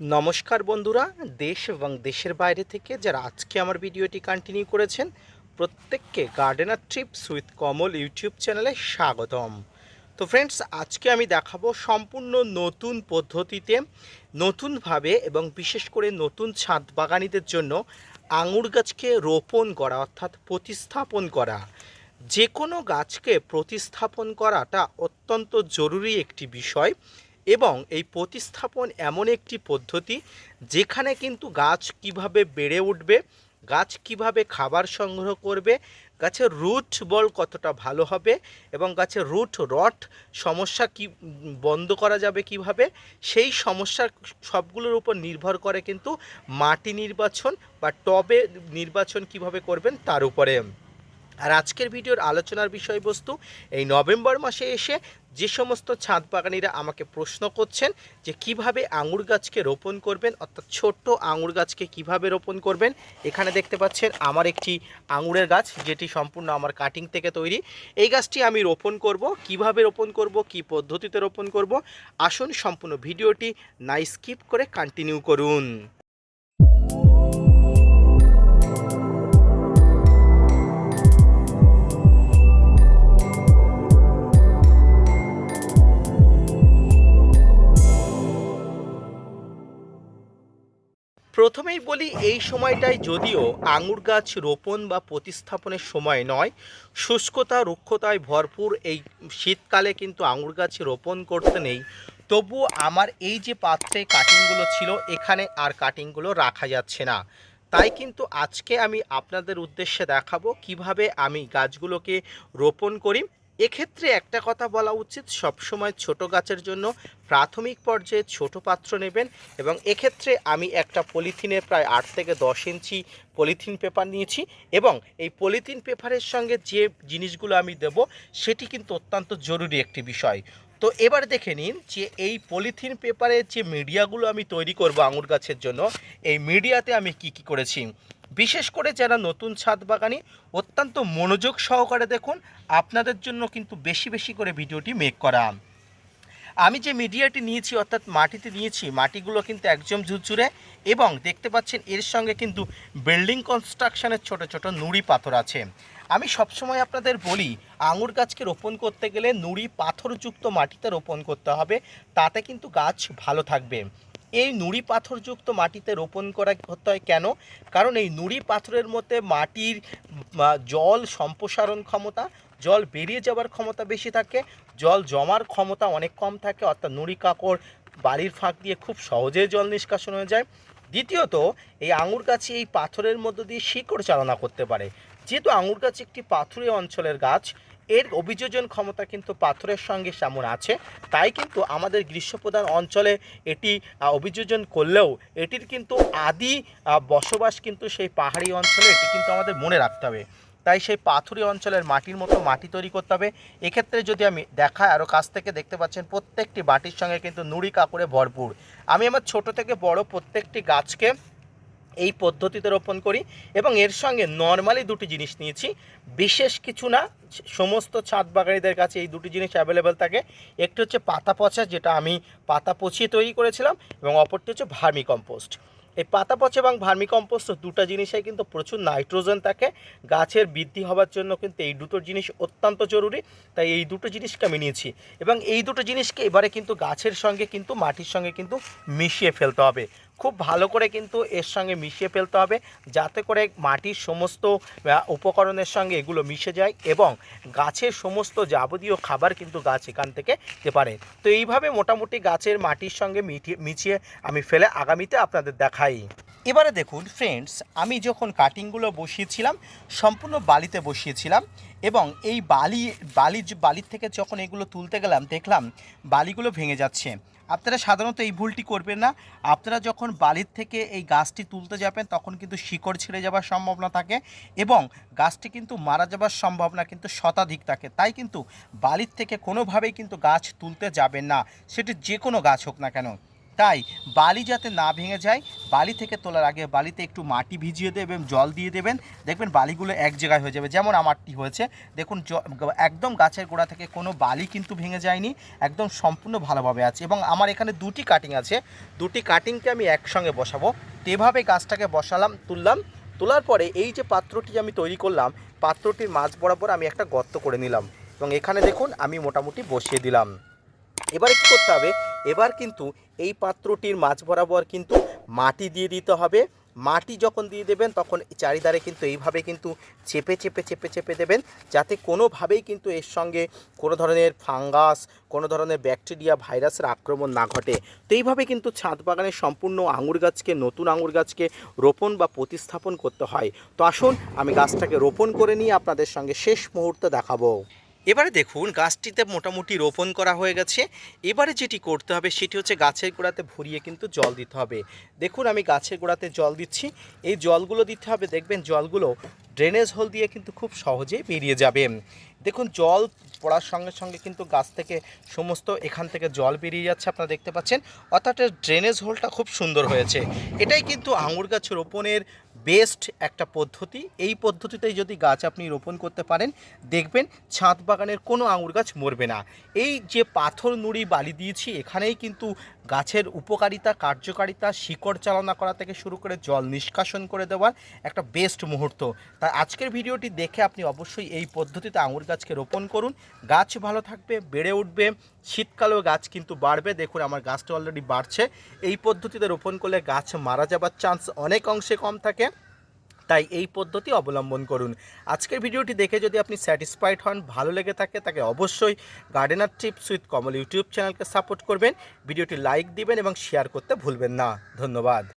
নমস্কার বন্ধুরা, দেশ এবং দেশের বাইরে থেকে যারা আজকে আমার ভিডিওটি কন্টিনিউ করেছেন, প্রত্যেককে gardener trips with Kamal YouTube চ্যানেলে স্বাগতম। তো ফ্রেন্ডস আজকে আমি দেখাবো সম্পূর্ণ নতুন পদ্ধতিতে, নতুনভাবে এবং বিশেষ করে নতুন ছাদ বাগানিদের জন্য আঙুর গাছকে রোপণ করা অর্থাৎ প্রতিস্থাপন করা। যে কোনো গাছকে প্রতিস্থাপন করাটা অত্যন্ত জরুরি একটি বিষয়। এবং এই প্রতিস্থাপন এমন একটি পদ্ধতি যেখানে কিন্তু গাছ কীভাবে বেড়ে উঠবে, গাছ কীভাবে খাবার সংগ্রহ করবে, গাছের রুট বল কতটা ভালো হবে এবং গাছের রুট রট সমস্যা কি, বন্ধ করা যাবে কীভাবে, সেই সমস্যার সবগুলোর উপর নির্ভর করে কিন্তু মাটি নির্বাচন বা টবে নির্বাচন কীভাবে করবেন তার উপরে। আর আজকের ভিডিওর আলোচনার বিষয়বস্তু, এই নভেম্বর মাসে এসে যে সমস্ত ছাদ বাগানিরা আমাকে প্রশ্ন করছেন যে কীভাবে আঙুর গাছকে রোপণ করবেন, অর্থাৎ ছোট্ট আঙুর গাছকে কীভাবে রোপণ করবেন, এখানে দেখতে পাচ্ছেন আমার একটি আঙুরের গাছ যেটি সম্পূর্ণ আমার কাটিং থেকে তৈরি। এই গাছটি আমি রোপণ করব, কীভাবে রোপণ করব, কি পদ্ধতিতে রোপণ করব, আসুন সম্পূর্ণ ভিডিওটি না স্কিপ করে কন্টিনিউ করুন। প্রথমেই বলি এই সময়টাই যদিও আঙুর গাছ রোপণ বা প্রতিস্থাপনের সময় নয়, শুষ্কতা, রুক্ষতায় ভরপুর এই শীতকালে কিন্তু আঙুর গাছ রোপণ করতে নেই। তবু আমার এই যে পাত্রে কাটিংগুলো ছিল, এখানে আর কাটিংগুলো রাখা যাচ্ছে না। তাই কিন্তু আজকে আমি আপনাদের উদ্দেশ্যে দেখাবো কীভাবে আমি গাছগুলোকে রোপণ করি। এক্ষেত্রে একটা কথা বলা উচিত, সবসময় ছোট গাছের জন্য প্রাথমিক পর্যায়ে ছোট পাত্র নেবেন এবং এক্ষেত্রে আমি একটা পলিথিনের প্রায় আট থেকে দশ ইঞ্চি পলিথিন পেপার নিয়েছি এবং এই পলিথিন পেপারের সঙ্গে যে জিনিসগুলো আমি দেব সেটি কিন্তু অত্যন্ত জরুরি একটি বিষয়। তো এবার দেখে নিন যে এই পলিথিন পেপারের যে মিডিয়াগুলো আমি তৈরি করব আঙুর গাছের জন্য, এই মিডিয়াতে আমি কি কি করেছি? বিশেষ করে যারা নতুন ছাদ বাগানি, অত্যন্ত মনোযোগ সহকারে দেখুন, আপনাদের জন্য কিন্তু বেশি বেশি করে ভিডিওটি মেক করা। আমি যে মিডিয়াটি নিয়েছি, অর্থাৎ মাটিতে নিয়েছি, মাটিগুলো কিন্তু একদম ঝুরঝুরে এবং দেখতে পাচ্ছেন এর সঙ্গে কিন্তু বিল্ডিং কনস্ট্রাকশনের ছোট ছোট নুড়ি পাথর আছে। আমি সবসময় আপনাদের বলি, আঙুর গাছকে রোপণ করতে গেলে নুড়ি পাথরযুক্ত মাটিতে রোপণ করতে হবে, তাতে কিন্তু গাছ ভালো থাকবে। এই নুড়ি পাথরযুক্ত মাটিতে রোপণ করা করতে হয় কেন? কারণ এই নুড়ি পাথরের মধ্যে মাটির জল সম্প্রসারণ ক্ষমতা, জল বেরিয়ে যাওয়ার ক্ষমতা বেশি থাকে, জল জমার ক্ষমতা অনেক কম থাকে, অর্থাৎ নুড়ি কাকড় বাড়ির ফাঁক দিয়ে খুব সহজেই জল নিষ্কাশন হয়ে যায়। দ্বিতীয়ত, এই আঙুর গাছে এই পাথরের মধ্য দিয়ে শিকড় চালনা করতে পারে। যেহেতু আঙুর গাছ একটি পাথুরে অঞ্চলের গাছ এর অভিযোজন ক্ষমতা কিন্তু পাথরের সঙ্গে তেমন আছে। তাই কিন্তু আমাদের গ্রীষ্মপ্রধান অঞ্চলে এটি অভিযোজন করলেও এটির কিন্তু আদি বসবাস কিন্তু সেই পাহাড়ি অঞ্চলে এটি কিন্তু আমাদের মনে রাখতে হবে। তাই সেই পাথুরি অঞ্চলের মাটির মতো মাটি তৈরি করতে হবে। এক্ষেত্রে যদি আমি দেখাই আরও কাছ থেকে দেখতে পাচ্ছেন, প্রত্যেকটি বাটির সঙ্গে কিন্তু নুড়ি কাপড়ে ভরপুর। আমি আমার ছোট থেকে বড় প্রত্যেকটি গাছকে এই পদ্ধতিতে রোপণ করি এবং এর সঙ্গে নর্মালি দুটি জিনিস নিয়েছি। বিশেষ কিছু না, সমস্ত ছাদ বাগানিদের কাছে এই দুটি জিনিস অ্যাভেলেবেল থাকে। একটি হচ্ছে পাতা পচা, যেটা আমি পাতা পচিয়ে তৈরি করেছিলাম এবং অপরটি হচ্ছে ভার্মি কম্পোস্ট এই পাতা পচা এবং ভার্মি কম্পোস্ট দুটো জিনিসে কিন্তু প্রচুর নাইট্রোজেন থাকে। গাছের বৃদ্ধি হওয়ার জন্য কিন্তু এই দুটো জিনিস অত্যন্ত জরুরি। তাই এই দুটো জিনিসকে আমি নিয়েছি এবং এই দুটো জিনিসকে এবারে কিন্তু গাছের সঙ্গে কিন্তু মাটির সঙ্গে কিন্তু মিশিয়ে ফেলতে হবে। খুব ভালো করে কিন্তু এর সঙ্গে মিশিয়ে ফেলতে হবে, যাতে করে মাটির সমস্ত উপকরণের সঙ্গে এগুলো মিশে যায় এবং গাছের সমস্ত যাবতীয় খাবার কিন্তু গাছ এখান থেকে দিতে পারে। তো এইভাবে মোটামুটি গাছের মাটির সঙ্গে মিশিয়ে আমি ফেলে আগামীতে আপনাদের দেখাই। এবারে দেখুন ফ্রেন্ডস আমি যখন কাটিংগুলো বসিয়েছিলাম, সম্পূর্ণ বালিতে বসিয়েছিলাম এবং এই বালি বালি বালির থেকে যখন এগুলো তুলতে গেলাম, দেখলাম বালিগুলো ভেঙে যাচ্ছে। আপনারা সাধারণত এই ভুলটি করবেন না। আপনারা যখন বালির থেকে এই গাছটি তুলতে যাবেন, তখন কিন্তু শিকড় ছিঁড়ে যাওয়ার সম্ভাবনা থাকে এবং গাছটি কিন্তু মারা যাবার সম্ভাবনা কিন্তু শতাধিক থাকে। তাই কিন্তু বালির থেকে কোনোভাবেই কিন্তু গাছ তুলতে যাবেন না। সেটি যে কোনো গাছ হোক না কেন। তাই বালি যাতে না ভেঙে যায়, বালি থেকে তোলার আগে বালিতে একটু মাটি ভিজিয়ে দেবেন জল দিয়ে দেবেন। দেখবেন বালিগুলো এক জায়গায় হয়ে যাবে। যেমন আমারটি হয়েছে, দেখুন একদম গাছের গোড়া থেকে কোনো বালি কিন্তু ভেঙে যায়নি, একদম সম্পূর্ণ ভালোভাবে আছে এবং আমার এখানে দুটি কাটিং আছে। দুটি কাটিংকে আমি একসঙ্গে বসাবো। তো এভাবে গাছটাকে বসালাম, তুললাম, তোলার পরে এই যে পাত্রটি আমি তৈরি করলাম, পাত্রটির মাঝ বরাবর আমি একটা গর্ত করে নিলাম এবং এখানে দেখুন আমি মোটামুটি বসিয়ে দিলাম। এবারে কী করতে হবে? এবার কিন্তু এই পাত্রটির মাঝ বরাবর কিন্তু মাটি দিয়ে দিতে হবে। মাটি যখন দিয়ে দেবেন, তখন চারিধারে কিন্তু এইভাবে কিন্তু চেপে চেপে চেপে চেপে দেবেন। যাতে কোনোভাবেই কিন্তু এর সঙ্গে কোনো ধরনের ফাঙ্গাস, কোনো ধরনের ব্যাকটেরিয়া, ভাইরাসের আক্রমণ না ঘটে। তো এইভাবে কিন্তু ছাদ বাগানে সম্পূর্ণ আঙুর গাছকে, নতুন আঙুর গাছকে রোপণ বা প্রতিস্থাপন করতে হয়। তো আসুন, আমি গাছটাকে রোপণ করে নিয়ে আপনাদের সঙ্গে শেষ মুহূর্তে দেখাবো। এবারে দেখুন, গাছটিতে মোটামুটি রোপণ করা হয়ে গেছে। এবারে যেটি করতে হবে, সেটি হচ্ছে গাছের গোড়াতে ভরিয়ে কিন্তু জল দিতে হবে। দেখুন, আমি গাছের গোড়াতে জল দিচ্ছি। এই জলগুলো দিতে হবে, দেখবেন জলগুলো ড্রেনেজ হোল দিয়ে কিন্তু খুব সহজেই বেরিয়ে যাবে। দেখুন, জল পড়ার সঙ্গে সঙ্গে কিন্তু গাছ থেকে সমস্ত এখান থেকে জল বেরিয়ে যাচ্ছে, আপনারা দেখতে পাচ্ছেন। অর্থাৎ ড্রেনেজ হোলটা খুব সুন্দর হয়েছে। এটাই কিন্তু আঙুর গাছ রোপণের বেস্ট একটা পদ্ধতি। এই পদ্ধতিতেই যদি গাছ আপনি রোপণ করতে পারেন, দেখবেন ছাদ বাগানের কোনো আঙুর গাছ মরবে না। এই যে পাথর নুড়ি বালি দিয়েছি, এখানেই কিন্তু গাছের উপকারিতা, কার্যকারিতা, শিকড় চালনা করা থেকে শুরু করে জল নিষ্কাশন করে দেওয়ার একটা বেস্ট মুহূর্ত। তাই আজকের ভিডিওটি দেখে আপনি অবশ্যই এই পদ্ধতিতে আঙুর গাছকে রোপণ করুন। গাছ ভালো থাকবে, বেড়ে উঠবে, শীতকালেও গাছ কিন্তু বাড়বে। দেখুন, আমার গাছটা অলরেডি বাড়ছে। এই পদ্ধতিতে রোপণ করলে গাছ মারা যাবার চান্স অনেক অংশে কম থাকে। তাই এই পদ্ধতি অবলম্বন করুন। আজকের ভিডিওটি দেখে যদি আপনি স্যাটিসফাইড হন, ভালো লেগে থাকে, তাকে অবশ্যই gardener tips with Kamal YouTube চ্যানেলকে সাপোর্ট করবেন। ভিডিওটি লাইক দিবেন এবং শেয়ার করতে ভুলবেন না। ধন্যবাদ।